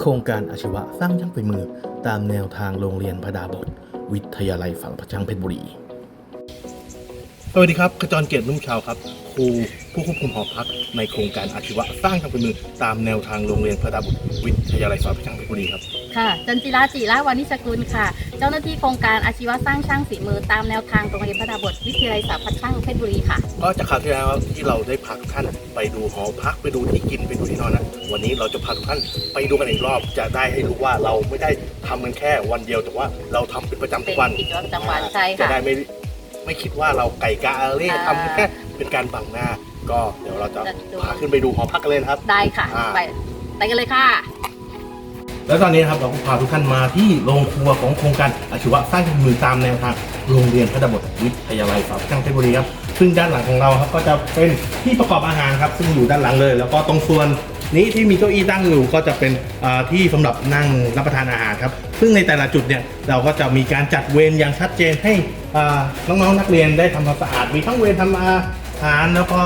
โครงการอาชีวะสร้างช่างฝีมือ ตามแนวทางโรงเรียนพดาบท วิทยาลัยฝั่งพระช่างเพชรบุรี สวัสดีครับขจรเกียรตินุ่มชาวครับครูผู้ควบคุมหอพักในโครงการอาชีวะสร้างช่างฝีมือ ตามแนวทางโรงเรียนพดาบทวิทยาลัยฝั่งพระช่างเพชรบุรีครับ ค่ะ จันจิราจิระวานิชกุลค่ะ เจ้าหน้าที่โครงการอาชีวะสร้างช่างฝีมือตามแนวทางโรงเรียนพระดาบทวิทยาลัยสาพัฒช่างเพชรบุรีค่ะ ก็จากคราวที่แล้วที่เราได้พาทุกท่านไปดูหอพักไปดูที่กินไปดูที่นอนนะวันนี้เราจะพาทุกท่านไปดูกันอีกรอบจะได้ให้รู้ว่าเราไม่ได้ทำกันแค่วันเดียวแต่ว่าเราทำเป็นประจำทุเป็นกวัน กิจวัตรประจำวันใช่จะค่ะ ได้ไม่ไม่คิดว่าเราไก่กาอาเล่อ่า ทำแค่เป็นการบังหน้า ก็เดี๋ยวเราจะจะดูพาขึ้นไปดูหอพักกันเลยนะครับ ได้ค่ะ อ่า ไปไปกันเลยค่ะ แล้วตอนนี้นะครับเราก็พาทุกท่านมาที่โรงครัวของโครงการอาชีวะสร้างมือตามแนวทางโรงเรียนพระดบทวิทยาลัยสาวช่างเพชรบุรีครับซึ่งด้านหลังของเราครับก็จะเป็นที่ประกอบอาหารครับ ซึ่งอยู่ด้านหลังเลย แล้วก็ตรงส่วนนี้ที่มีเก้าอี้ตั้งอยู่ก็จะเป็นที่สำหรับนั่งรับประทานอาหารครับ ซึ่งในแต่ละจุดเนี่ยเราก็จะมีการจัดเวรอย่างชัดเจนให้อ่าน้องๆนักเรียนได้ทำความสะอาด มีทั้งเวรทำอาหารแล้วก็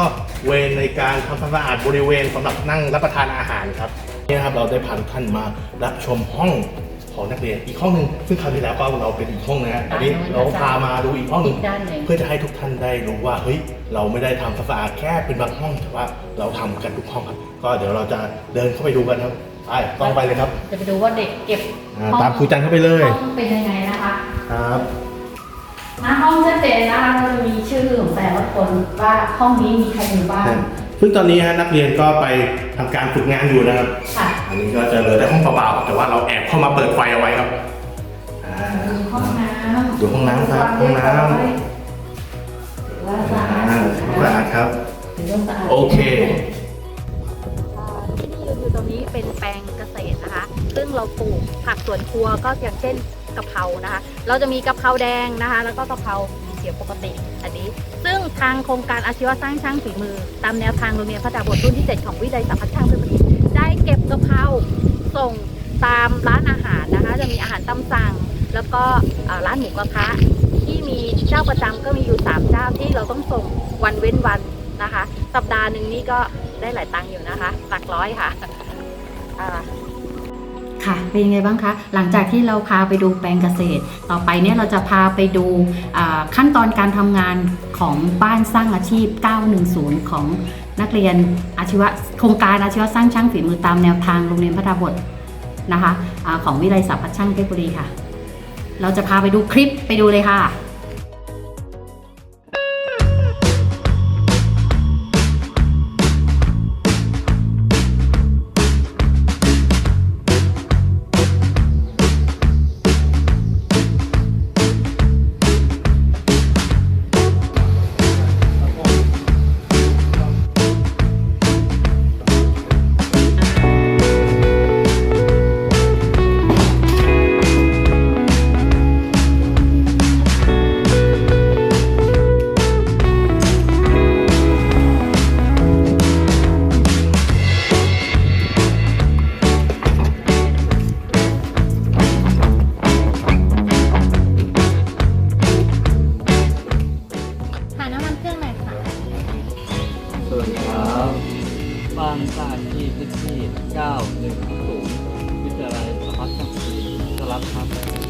เวรในการทำความสะอาดบริเวณสำหรับนั่งรับประทานอาหารครับ นี่นะครับเราได้พาทุกท่านมารับชมห้องของนักเรียนอีกห้องหนึ่งซึ่งคราวที่แล้วก็เราเป็นอีกห้องนะฮะอันนี้เราพามาดูอีกห้องหนึ่งอีกด้านหนึ่ง เพื่อจะให้ทุกท่านได้รู้ว่าเฮ้ยเราไม่ได้ทำความสะอาดแค่เป็นบางห้องแต่ว่าเราทำกันทุกห้องครับ ก็เดี๋ยวเราจะเดินเข้าไปดูกันครับไปต้องไปเลยครับจะไปดูว่าเด็กเก็บอ่าตามครูจันเข้าไปเลยห้องเป็นยังไงนะคะครับหน้าห้องชัดเจนนะคะเราจะมีชื่อของแต่ละคนว่าห้องนี้มีใครอยู่บ้าง ซึ่งตอนนี้ฮะนักเรียนก็ไปทำการฝึกงานอยู่นะครับ ค่ะอันนี้ก็จะเหลือแต่ห้องเปล่าๆครับแต่ว่าเราแอบเข้ามาเปิดไฟเอาไว้ครับอ่าดูห้องน้ำดูห้องน้ำครับห้องน้ำถือว่าสะอาดอ่าสุดสะอาดครับ ถือว่าสะอาดโอเคที่นี่อยู่ตรงนี้เป็นแปลงเกษตรนะคะ ซึ่งเราปลูกผักสวนครัวก็อย่างเช่นกะเพรานะคะ เราจะมีกะเพราแดงนะคะ แล้วก็กะเพราเขียวปกติ อันนี้ ซึ่งทางโครงการอาชีวะสร้างช่างฝีมือ ตามแนวทางโรงเรียนพระดาบทรุ่นที่ 7 ของวิทยาลัยสาพัฒช่างเพชรบุรีได้เก็บกะเพราส่งตามร้านอาหารนะคะ จะมีอาหารตามสั่ง แล้วก็ร้านหมูกระทะที่มีเจ้าประจำก็มีอยู่3เจ้าที่เราต้องส่งวันเว้นวันนะคะ สัปดาห์หนึ่งนี่ก็ได้หลายตังค์อยู่นะคะ หลักร้อยค่ะ ค่ะ เป็นยังไงบ้างคะ หลังจากที่เราพาไปดูแปลงเกษตร ต่อไปเนี่ยเราจะพาไปดูขั้นตอนการทำงานของบ้านสร้างอาชีพ 910 ของนักเรียนอาชีวะโครงการอาชีวะสร้างช่างฝีมือตามแนวทางโรงเรียนพระดาบทนะคะอะของวิทยาศาสาพัฒช่างเพชรบุรีค่ะ เราจะพาไปดูคลิปไปดูเลยค่ะ ครับ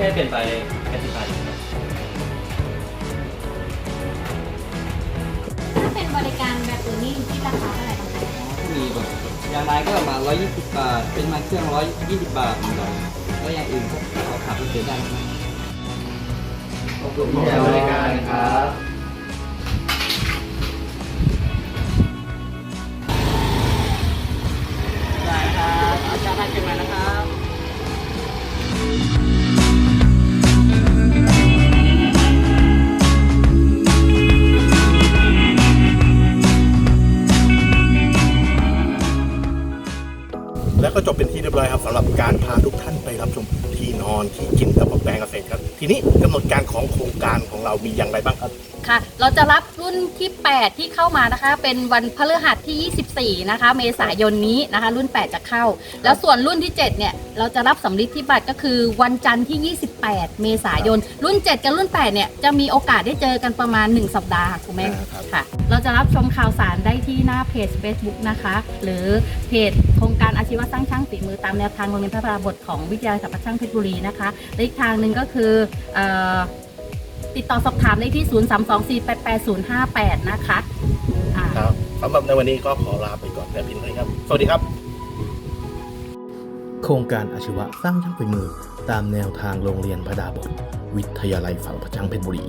คะแค่แค่เปลี่ยนไปแค่สิบบาทครับถ้าเป็นบริการแบบอื่นนี่คิดราคาเท่าไหร่บ้างคะมีแบบยางในก็ประมาณ120 บาท เป็นมันเครื่อง 120 บาทเหมือนกันแล้วอย่างอื่นก็ขอถามพิเศษได้นะครับขอบคุณที่ให้บริการนะครับ ก็จบเป็นที่เรียบร้อยครับสำหรับการพาทุกท่านไปรับชมที่นอนที่กินกับแปลงเกษตรครับ ทีนี้กำหนดการของโครงการของเรามีอย่างไรบ้างครับค่ะ เราจะรับรุ่นที่ 8 ที่เข้ามานะคะ เป็นวันพฤหัสที่ 24 นะคะ เมษายนนี้นะคะ รุ่น 8 จะเข้า แล้วส่วนรุ่นที่ 7 เนี่ย เราจะรับสำลิดที่บัตรก็คือวันจันทร์ที่ 28 เมษายน รุ่น 7 กับรุ่น 8 เนี่ย จะมีโอกาสได้เจอกันประมาณ 1 สัปดาห์ค่ะคุณแม่อ่าครับค่ะ เราจะรับชมข่าวสารได้ที่หน้าเพจ Facebook นะคะ หรือเพจโครงการอาชีวะสร้างช่างฝีมือตามแนวทางโรงเรียนพระราบทของวิทยาลัยสถาปัตย์ช่างเพชรบุรีนะคะและอีกทางหนึ่งก็คือเอ่อติดต่อสอบถามได้ที่ 0324888058 นะคะอ่าครับสำหรับในวันนี้ก็ขอลาไปก่อนแต่เพียงเท่านี้ครับ สวัสดีครับ โครงการอาชีวะสร้างช่างฝีมือ ตามแนวทางโรงเรียนพระดาบทวิทยาลัยสารพัดช่างเพชรบุรี